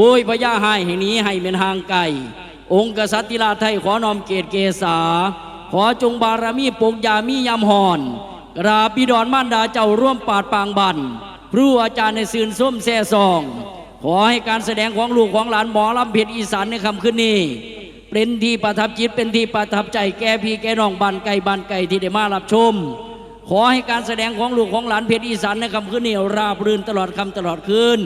พุยพญาให้ให้หนี้ให้เป็นห่างไกลองค์กษัตริย์ติลาไทยขอนอมเกตเกษา ขอจงบารมีปกยามียามหอนกราบิดอนมารดาเจ้าร่วมปาดปางบันครูอาจารย์ในสื่นส้มแซ่ซอง ขอให้การแสดงของลูกของหลานหมอลำเพชรอีสานในคำคืนนี้เป็นที่ประทับจิตเป็นที่ประทับใจแก่พี่แก่น้องบ้านไก่บ้านไก่ที่ได้มารับชม ขอให้การแสดงของลูกของหลานเพชรอีสานในคำคืนนี้ราบรื่นตลอดคำตลอดคืน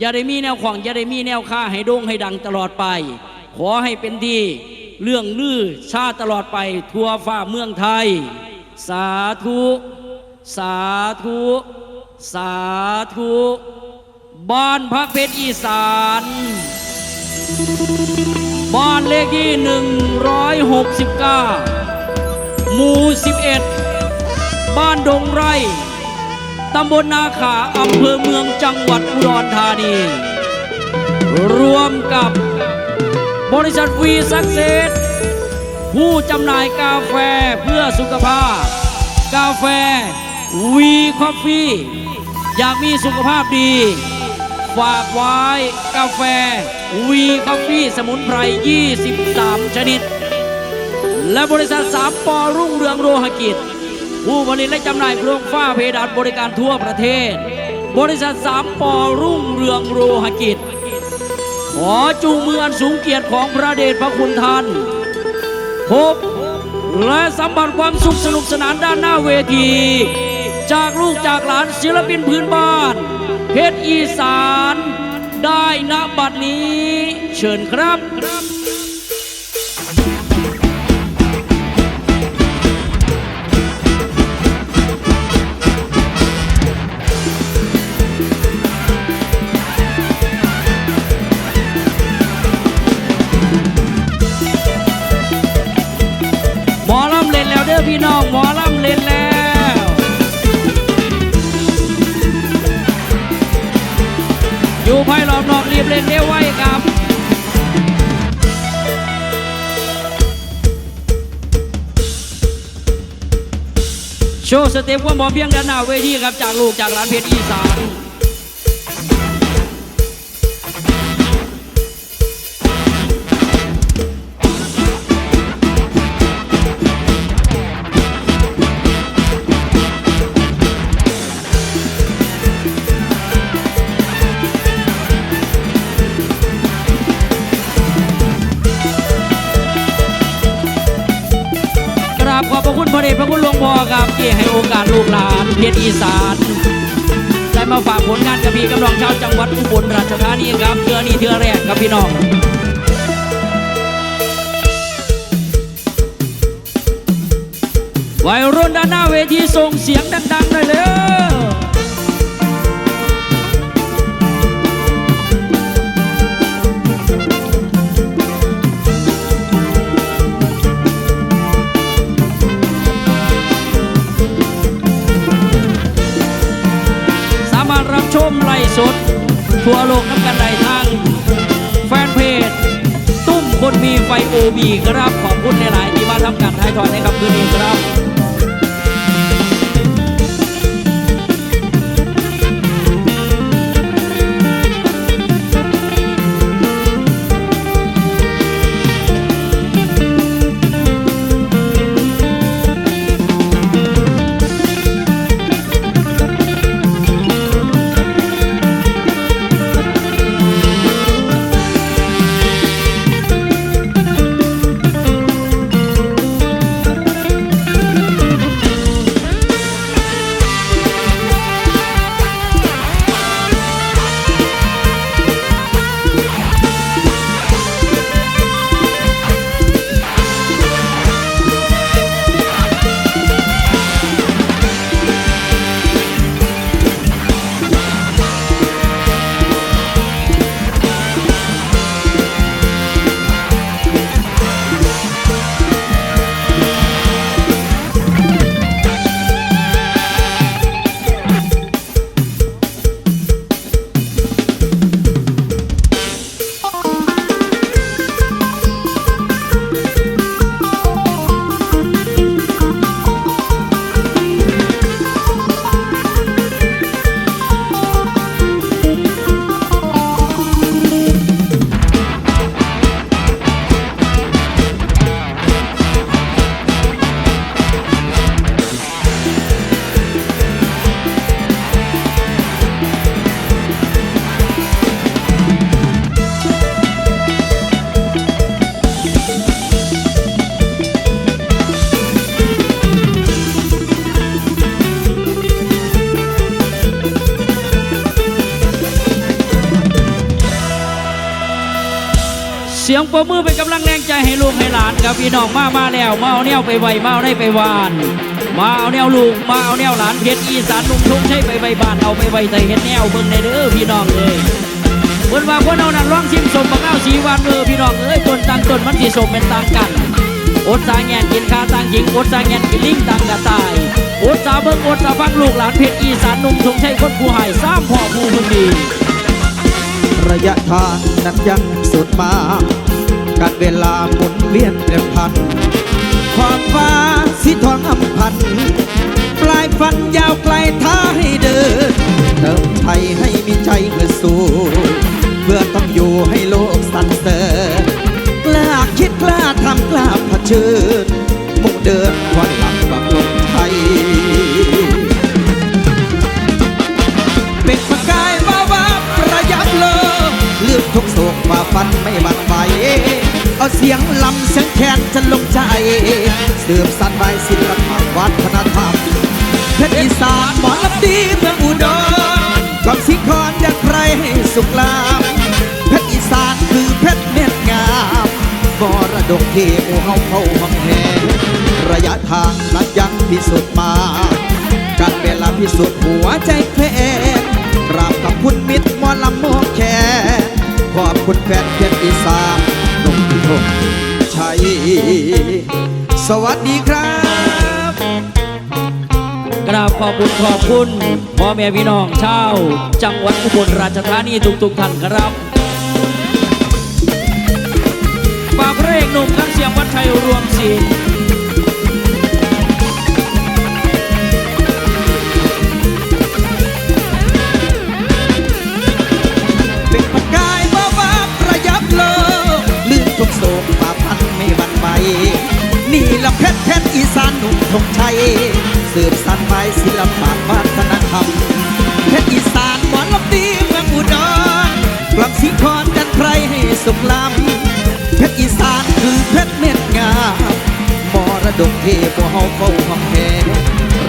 อย่าได้มีแนวขวางอย่าได้มีแนวค่าให้โด่งให้ดังตลอดไป ขอให้เป็นที่เรื่องลือชาติตลอดไปทั่วฟ้าเมืองไทย สาธุ สาธุ สาธุบ้านพักเพชรอีสานบ้านเลขที่ 169 หมู่ 11 บ้านดงไร่ ตำบลนาขาอำเภอเมืองจังหวัดอุดรธานี รวมกับบริษัทวีซักเซสผู้จำหน่ายกาแฟเพื่อสุขภาพ กาแฟวีคอฟฟี่ อยากมีสุขภาพดี ฝากไว้กาแฟวีคอฟฟี่สมุนไพร 23 ชนิด และบริษัทสามปอรุ่งเรืองโลหกิจ ผู้ผลิตและจำหน่ายโครงฝ้าเพดานบริการทั่วประเทศ บริษัทสามปอรุ่งเรืองโลหกิจ ขอจูงมืออันสูงเกียรติของพระเดชพระคุณท่านพบและสัมผัสความสุขสนุกสนานด้านหน้าเวที จากลูกจากหลานศิลปินพื้นบ้าน เพชรอีสาน ได้ณบัดนี้ เชิญครับ โชว์สเต็ปควาหมอเพียงด้านหน้าเวทีครับจากลูกจากหลานเพชรอีสานกราบขอบพระคุณพระเดชพระคุณ พ่อครับที่ให้โอกาสลูกหลานเพชรอีสานได้มาฝากผลงานกับพี่กำลังชาวจังหวัดอุบลราชธานีครับเทือนี้เทือแรกครับพี่น้องวัยรุ่นด้านหน้าเวทีส่งเสียงดังๆหน่อยเลย มีไฟโอบีครับขอบคุณในหลายที่มาทำการถ่ายทอดในครับคืนนี้ครับ สียงปรบมือเป็นกำลังแรงใจให้ลูกให้หลานครับพี่น้องมามาแล้ว มาเอาแนวไปไวมาเอาได้ไปวาน มาเอาแนวลูกมาเอาแนวหลานเพชรอีสานลุงทุ่งใช้ไปไวบ้านเอาไปไวใส่เห็นแนวเบิ่งในเด้อพี่น้องเอ้ยเพิ่นว่าคนเอานั่นร้องชิมสมบักเอาสีวานเออพี่น้องเอ้ยต้นต่างต้นมันสิสมเป็นต่างกันอดสาแงนกินข้าต่างหญิงอดสาแงนกินลิงต่างกระต่ายอดสาเบิ่งอดสาฟังลูกหลานเพชรอีสานนุ่มทงใช้คนผู้หายสร้างพ่อผู้พึงดี ระยะทางนั้นยังสุดมาการเวลาหมุนเวียนเปลี่ยนพัน ความฟ้าสีทองอำพัน ปลายฟันยาวไกลท้าให้เดิน ฟันไม่หวั่นไหวเอาเสียงลำเสียงแคนจะลงใจเสื่อมสันไว้ศิลปะวัฒนธรรมเพชรอีสานหมอลำดีเมืองอุดรความสิงคอนอยากใครให้สุขลามเพชรอีสานคือเพชรเม็ดงามมรดกที่หมู่เฮาเขาหอมแหงระยะทางนั้นยังพิสูจน์มาการเวลาพิสูจน์หัวใจแฟนกราบกับคุณมิตรหมอลำโมกแคนข อบคุณแฟนเพชรอีสานนงพิทงชัย สวัสดีครับ กราบขอบคุณขอบคุณพ่อแม่พี่น้องชาวจังหวัดอุบลราชธานีทุกๆท่านครับฝากพระเอกหนุ่มนักเสียงวัดชัยรวมศิลป์ สืบสันไว้ศิลปะวัฒนธรรมเพชรอีสานหมอนลำดีเมืองอุดรกลับสีคอนกันใครให้สุขลำเพชรอีสานคือเพชรเม็ดงามมรดกที่พวกเฮาเฝ้าหอมแหง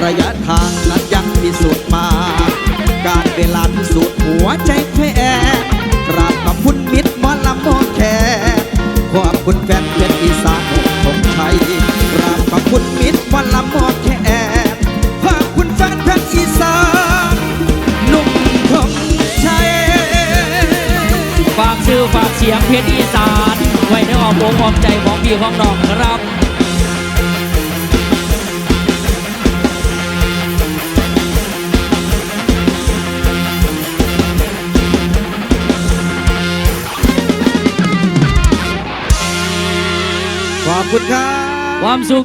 ระยะทางนั้นยังพิสูจน์มา การเวลาพิสูจน์หัวใจแฟนกราบขอบคุณมิตรมอลำโมแคขอบคุณแฟนเพชรอีสานของไทยกราบขอบคุณมิตรมอลำม เพชรอีสานไว้ในอ้อมอกอ้อมใจของพี่ของน้องครับขอบคุณครับ ความสุข